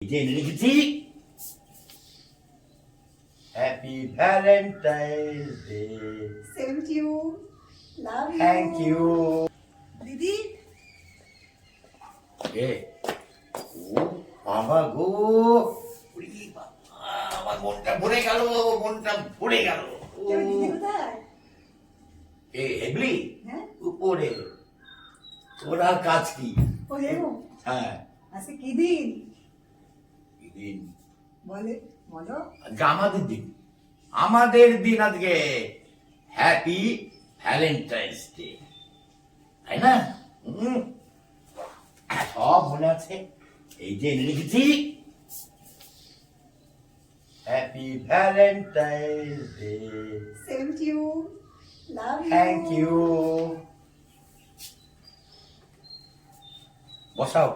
জেনে রেখেছি happy Valentine's day same you love you thank you দিদি এ ও বাবা গো আমার মনটা ভরে গেল মনটা ভরে গেল এ হ্যাঁ উপরে ওরা কাজ কি হ্যাঁ আজকে কি দিন দিন। বলে বলো। আজকে আমাদের দিন। আমাদের দিন আজকে হ্যাপি ভ্যালেন্টাইন্স ডে তাই না? সব মনে আছে? এই যে লিখেছি happy Valentine's day same you love you thank you বসাও।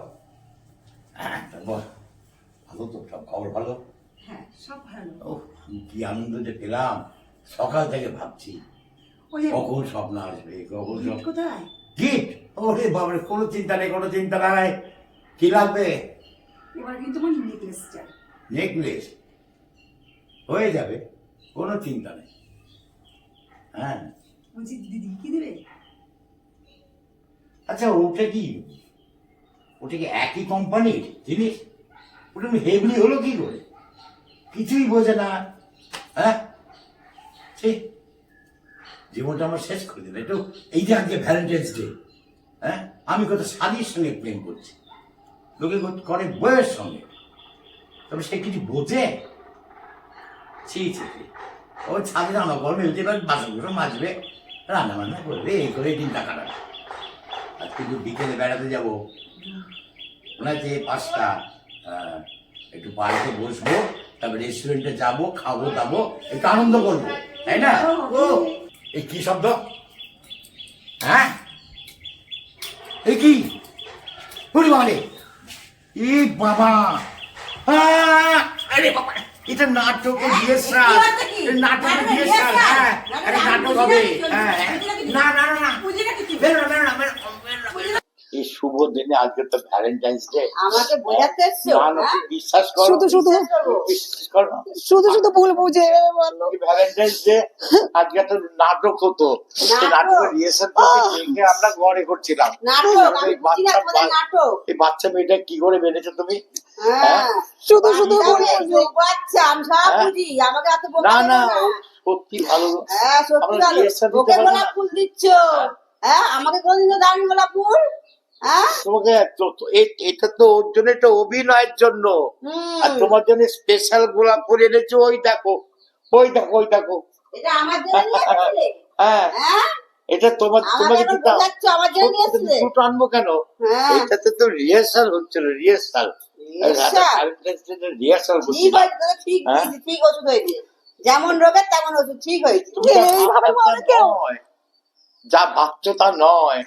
হ্যাঁ বস ভালো তো সব খবর ভালো? হ্যাঁ সব ভালো। ও কি আনন্দ যে পেলাম? সকাল থেকে ভাবছি কখন স্বপ্ন আসবে কখন কোথায়? গিফট ওরে বাবারে কোনো চিন্তা নেই কোনো চিন্তা নাই। কি লাগবে? এবার কিন্তু আমার নেকলেস চাই। নেকলেস হয়ে যাবে কোনো চিন্তা নেই। হ্যাঁ। বলছি দিদি কি দেবে? আচ্ছা ওটা কি? ওটা কি একই কোম্পানির জিনিস? ওটা হেভলি হলো কি করে? কিছুই বোঝে না। হ্যাঁ? জীবনটা আমার শেষ করে দিল একটু এই যে আজকে ভ্যালেন্টাইন্স ডে হ্যাঁ? আমি কত স্বাদীর সঙ্গে প্রেম করছি। লোকে করে বইয়ের সঙ্গে। তবে সে কিছু বোঝে? ছি ছি ও ছাদে রান্না করবে উঠে এবার বাসন করে মাজবে। রান্না বান্না করবে এই করে দিনটা কাটাবে। আর কিন্তু বিকেলে বেড়াতে যাব। মনে আছে পাঁচটা একটু পার্কে বসবো তারপরে রেস্টুরেন্টে যাব খাব দাবো একটু আনন্দ করব তাই না? ও এই কি শব্দ? হ্যাঁ? এই কি? মানে ই বাবা! আরে বাবা এটা নাটক রিহার্সাল নাটক রিহার্সাল হ্যাঁ নাটক হবে। হ্যাঁ হ্যাঁ। না না না না, বেরো না, বেরো না। এই শুভ দিনে আজকে তো ভ্যালেন্টাইন্স ডে আমাকে বোঝাতে এসছো না না বিশ্বাস করো শুধু শুধু। বিশ্বাস করো শুধু শুধু ভুল বুঝে মারলো। ভ্যালেন্টাইন্স ডে আজকে একটা নাটক হতো। রিহার্সাল দেখে আমরা ঘরে করছিলাম। নাটক এই বাচ্চা নাটক। এই বাচ্চা মেয়েটা কি করে বেড়েছো তুমি? হ্যাঁ। শুধু শুধু বাচ্চা বাচ্চা আমি সব হ্যাঁ? বুঝি আমাকে এত না না সত্যি ভালো। হ্যাঁ সত্যি ভালো। ফুল দিচ্ছ। হ্যাঁ আমাকে কোনদিনও দাঁড়িয়ে গোলাপ ফুল? হ্যাঁ তোমাকে তো- তো- এ- এটা তো ওর জন্য একটা অভিনয়ের জন্য। আর তোমার জন্য স্পেশাল গোলাপ ফুল এনেছো ওই দেখো ওই দেখো ওই দেখো। এটা হ্যাঁ। হ্যাঁ? এটা তোমার তোমাকে দুটো আনব কেন? হ্যাঁ। এটাতে তো রিহার্সাল হচ্ছিল রিহার্সাল রিহার্সাল? ঠিক হ্যাঁ? ওষুধ হয়েছে। যেমন রোগের তেমন ওষুধ ঠিক হয়েছে। যা ভাবছ তা নয়।